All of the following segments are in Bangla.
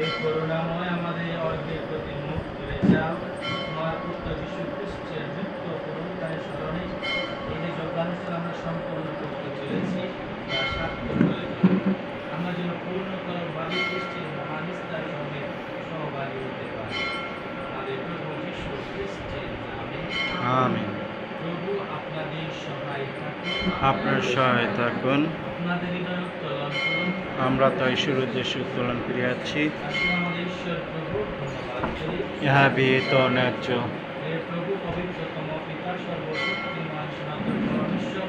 এই করুণাময় আমাদের প্রতি মুখ করে যাও। পুত্র যীশু খ্রিস্টের মৃত্যু করুণায় স্মরণে এই যে আমরা করতে চলেছি, তা সার্থক। আমরা যেন পূর্ণতর ভাবে খ্রিস্টের মহান ইস্তার সঙ্গে সহভাগী হতে পারি। আমাদের প্রভু যীশু খ্রিস্টের নামে। আপনার সহায় থাকুন। আমরা তাই শুরু উদ্দেশ্যে উত্তোলন ঈশ্বর প্রভু ইহা বিহিত ন্যায্য হে প্রভু পবিত্রতম পিতা সর্বশক্তিমান সনাতন পরমেশ্বর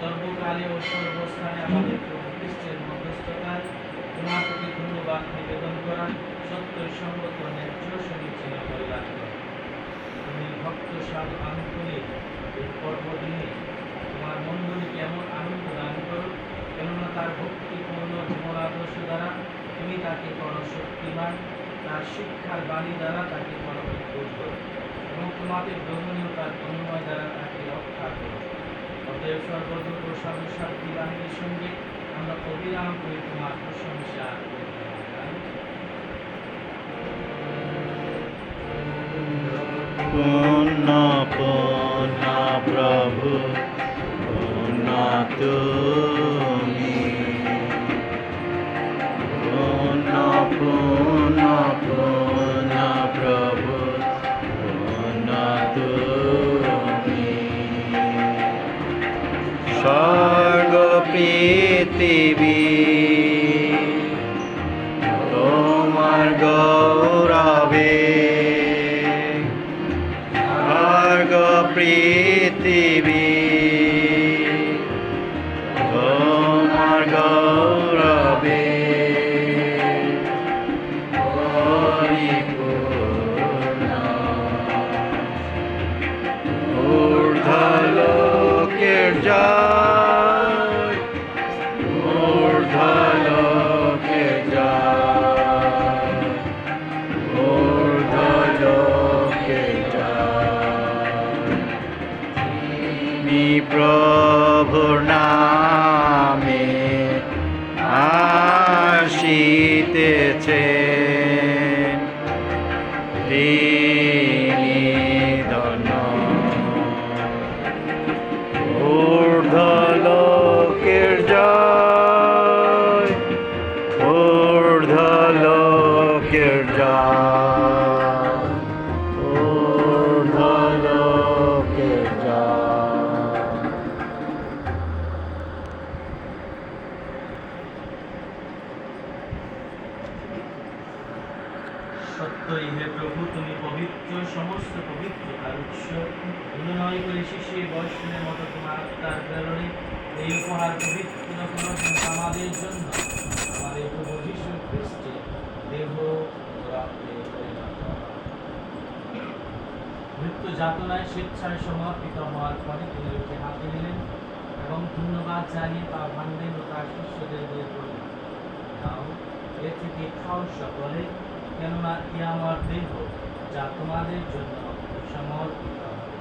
সর্বকালে ও সর্বস্থানে আমাদের প্রভু খ্রিস্টের মধ্যস্থতায় তোমার প্রতি ধন্যবাদ নিবেদন করা সত্য সঙ্গত ন্যায্য সমীচীন কল্যাণ তুমি ভক্ত সাধু আন্তরিক এই পর্বদিনে তোমার মণ্ডলীকে এমন আনন্দ দান করো কেননা তার ভক্তিপূর্ণ জীবন দ্বারা তুমি তাকে করো শক্তিমান তার শিক্ষার বাণী দ্বারা তাকে করো উদ্বোধ করো এবং তোমাদের গ্রহণীয়তার অনুময় দ্বারা তাকে রক্ষা করো অতএব সর্বদূর ও বাহিনীর সঙ্গে আমরা অবিরাম করে তোমার প্রশংসা করি। স্বর্গ পৃথিবী তোমার গৌরবে। স্বর্গ পৃথিবী girda মৃত্যু যাতনায় স্বেচ্ছায় সমর্পিত হওয়ার পরে তিনি লোকে হাতে নিলেন এবং ধন্যবাদ জানিয়ে তা ভাণ্ডেন ও তার শিষ্যদের দিয়ে করলেন নাও এ থেকে খাও সকলে, কেননা ই আমার দেহ, যা তোমাদের জন্য সমর্পিত হবে।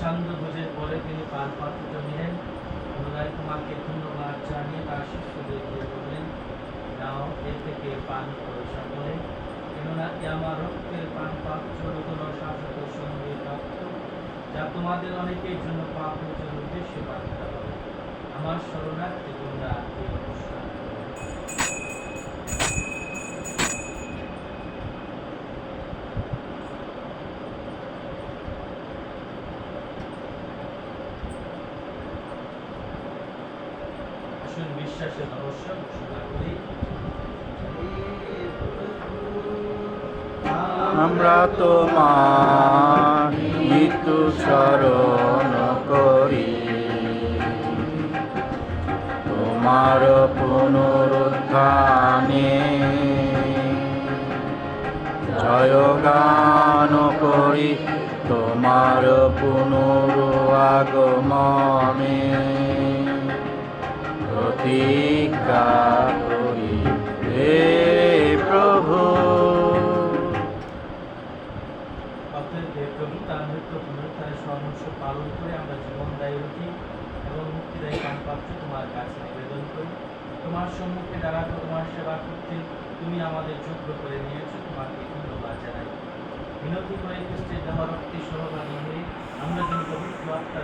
সান্ধ্য পরে তিনি পান পাত্রিত নিলেন পুনরায় তোমাকে ধন্যবাদ জানিয়ে তার শিষ্যদের দিয়ে বললেন নাও এর থেকে পান করো সকলে কেননা এ আমার রক্তের পান পাত্র কোনো শাসক সঙ্গে রক্ত যা তোমাদের অনেকের জন্য পাপ মোচন উদ্দেশ্যে পান হবে আমার শরণার্থী তোমরা অনুষ্ঠান করো। আসুন বিশ্বাসের আমরা তোমার মৃত্যু স্মরণ করি। তোমার পুনরুত্থানে জয় গান করি। তোমার পুনরাগমনে প্রতীক্ষা করি হে প্রভু। অতএব হে প্রভু তার মৃত্যু পুনরুত্থানের স্মরণস্য পালন করে আমরা জীবনদায়ী উঠি এবং মুক্তিদায়ী পাত্র তোমার কাছে নিবেদন করি। তোমার সম্মুখে দাঁড়াতে তোমার সেবা করতে তুমি আমাদের যোগ্য করে নিয়েছো, তোমাকে ধন্যবাদ জানাই। বিনতি করে খ্রিস্টের দেহ রক্তে সহভাগী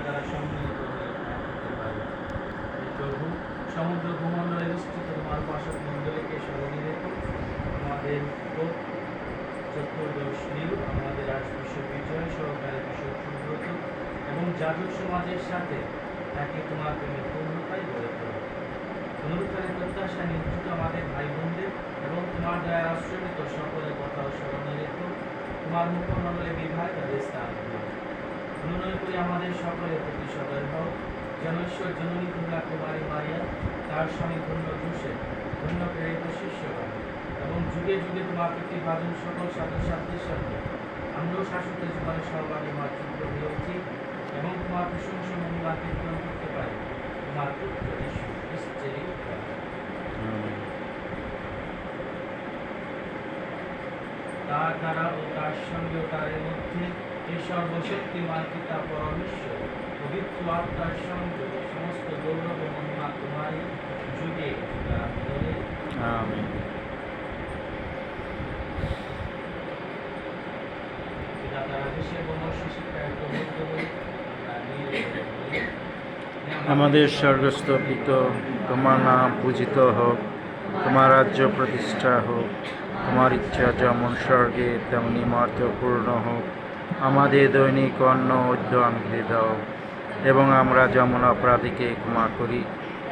দ্বারা সম্মিলিত হয়ে থাকতে পারি হে প্রভু সমুদ্র ভূমণ্ডলের স্থিত তোমার পাশক মণ্ডলীকে রেখো আমাদের চতুর্দশ নীল আমাদের আর্চবিশপ বিজয় সহকারী বিশপ সুব্রত এবং যাজক সমাজের সাথে তাকে তোমার প্রেমে পূর্ণতায় গড়ে তোলো পুনরুত্থানের প্রত্যাশা নিয়োজিত আমাদের ভাই বোনদের এবং তোমার দয়া আশ্রমিত সকলের কথা স্মরণে রেখো। তোমার মুখমণ্ডলে বিভাগ তাদের স্থান অনুনয় করে আমাদের সকলের প্রতি সদয় হও। যেন ঈশ্বর, জননী কুমারী, মারিয়া তার স্বামী ধন্য জোসেফ ধন্য প্রেরিত শিষ্যগণ এবং যুগে যুগে তোমার প্রতিভাজন সকল সাধু সাধ্যের সঙ্গে আমরাও শাশ্বত জীবনে হওয়ার যোগ্য হয়ে উঠি এবং তোমার প্রশংসা মহিমা কীর্তন করতে পারি। তোমার পুত্র যীশু। তার দ্বারা ও তার সঙ্গে তার মধ্যে এই সর্বশক্তিমান পিতা পরমেশ্বর, পবিত্র আত্মার সঙ্গে সমস্ত গৌরব মহিমা তোমারই আমাদের স্বর্গস্থ পিত তোমার নাম পূজিত হোক, তোমার রাজ্য প্রতিষ্ঠা হোক, তোমার ইচ্ছা যেমন স্বর্গে, তেমনি মার্থ পূর্ণ হোক। আমাদের দৈনিক অন্ন আমাদের দাও, এবং আমরা যেমন অপরাধীকে ক্ষমা করি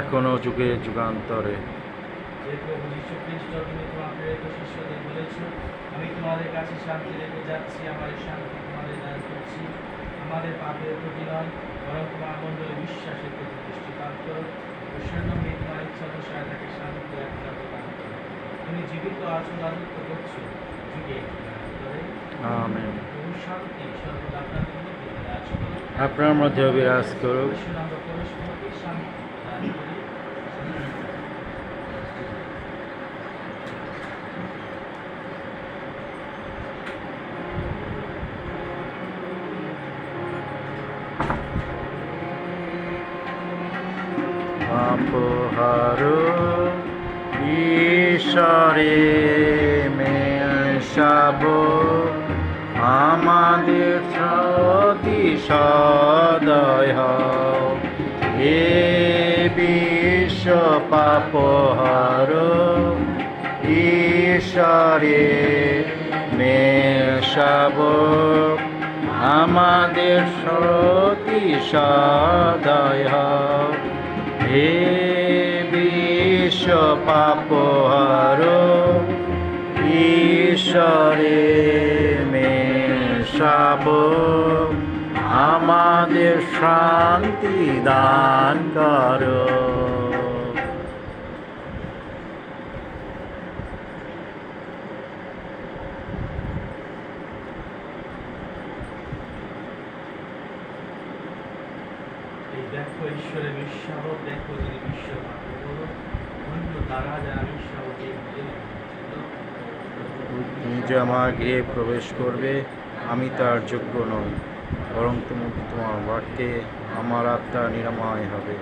এখনও যুগে যুগান্তরে। আমি তোমাদের কাছে শান্তি রেখে যাচ্ছি আমার শান্তি তোমাদের দান করছি। আমাদের পাপের প্রতি নয় বরং তোমার বিশ্বাসের প্রতি দৃষ্টিপাত করো। প্রসন্ন হয়ে তোমার ইচ্ছা অনুসারে তাকে শান্তি একটা প্রদান করো। তুমি জীবিত আছো রাজত্ব করছ যুগে। শান্তি সর্বদা করো আপনার মধ্যে বিরাজ করুক। আপহারো ঈশ্বরে মেশাব আমাদের সতী সদয়। হে বিশ্ব পাপহার ঈশ্বরে মেশাব আমাদের সতী সদয়। হে বিশ্ব পাপহার ঈশ্বরে মেশাব আমাদের শান্তি দান করো। দেখো ঈশ্বরের বিশ্বাহ দেখো যদি বিশ্ব অন্য তারা যারা বিশ্বাহকে যে গৃহে প্রবেশ করবে আমি তার যোগ্য নই। বরং তুমি তোমার বাক্যে আমার আত্মা নিরাময় হবে।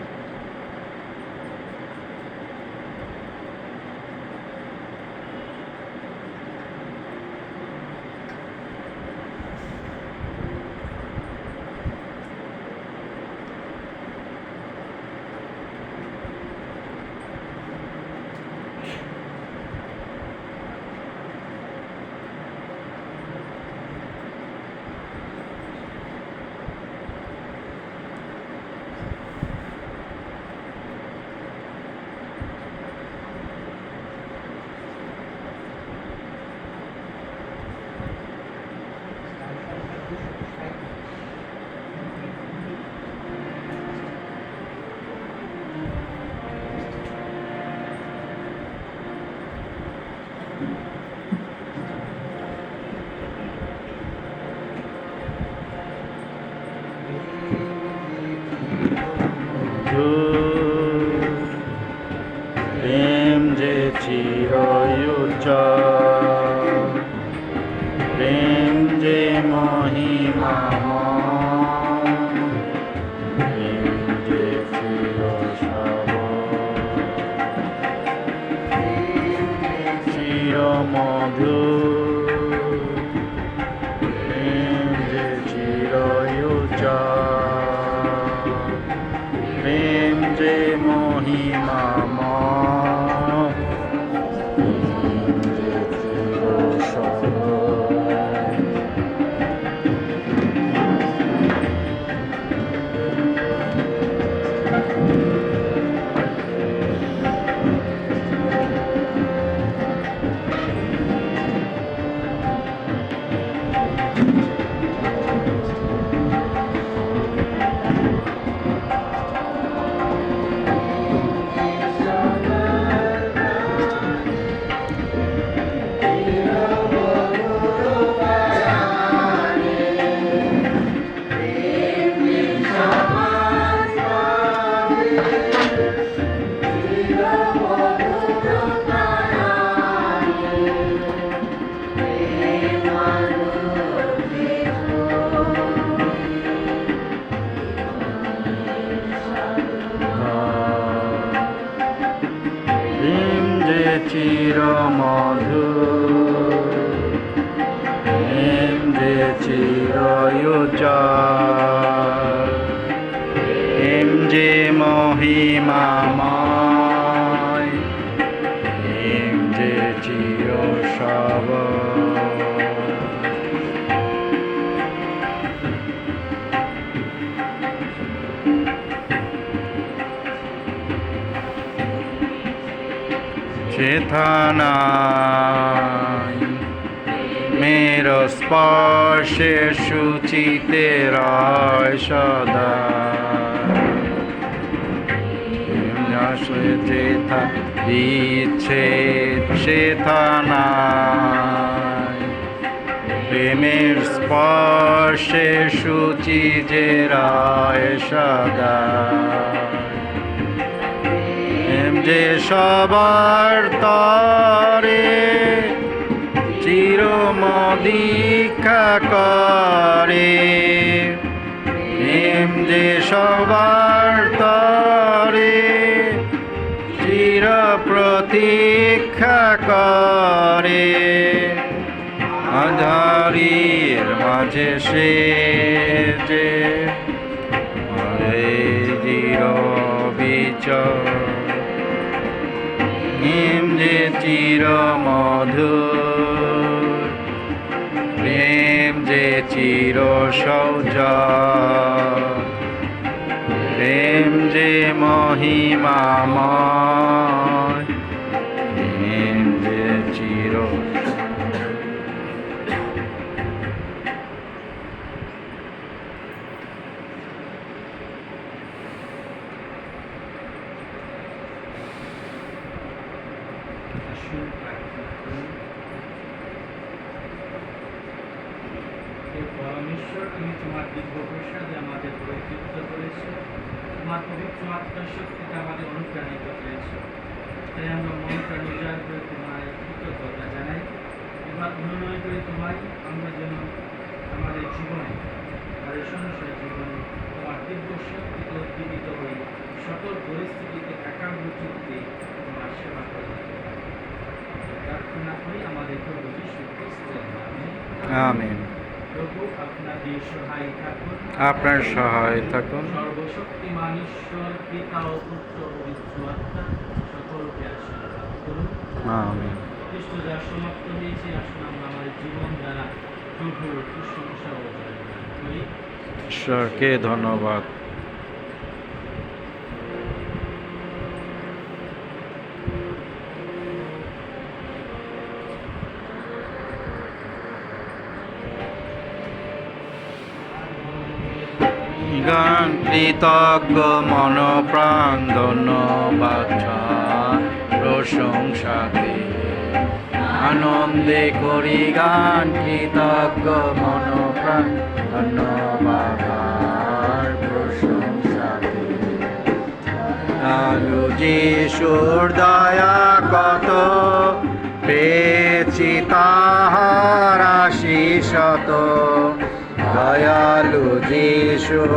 চেতনায়। মেরো স্পর্শে সূচিতে রয় সদা। চেতা দিচ্ছে চেতনায় প্রেমের স্পর্শে সূচি যে রয় সদা। যে সবার তরে চিরমদীক্ষা করে। প্রেম যে সবার তরে চির প্রতীক্ষা করে। আধারির মাঝে সে যে চির নিম যে চির মধুর প্রেম যে চির সৌজ প্রেম যে মহিমাময়। পরমেশ্বর তুমি তোমার দিব্য প্রসাদে আমাদের পরিতৃপ্ত করেছ তোমার পবিত্র আত্মার শক্তিতে আমাদের অনুপ্রাণিত করেছ তাই আমরা মন প্রাণ করে তোমার কৃতজ্ঞতা জানাই এবার অনুনয় করে তোমায় আমরা যেন আমাদের জীবনে আমাদের সংসার জীবনে তোমার দিব্য শক্তিতে উদ্দীপিত হই সকল পরিস্থিতিতে একাগ্র চিত্তে তোমার সেবা করি প্রার্থনা করি আমাদের প্রভু যীশু খ্রিস্টের নামে আমিন। আপনার সহায় থাকুন। সর্বশক্তিমান ঈশ্বর পিতা ও পুত্র পবিত্র আত্মা সকলকে আশীর্বাদ করুন যা সমাপ্ত হয়েছে আসুন আমরা আমাদের জীবন দ্বারা প্রভুর ও ঈশ্বরকে ধন্যবাদ। গান, কৃতজ্ঞ মন প্রাণ ধন্যবাদ প্রশংসাতে আনন্দে করি গান, কৃতজ্ঞ মন প্রাণ ধন্যবাদ প্রশংসাতে আলু যিশুর দয়া কত, পেয়েছি তাহার আশিসত দয়ালু যিশুর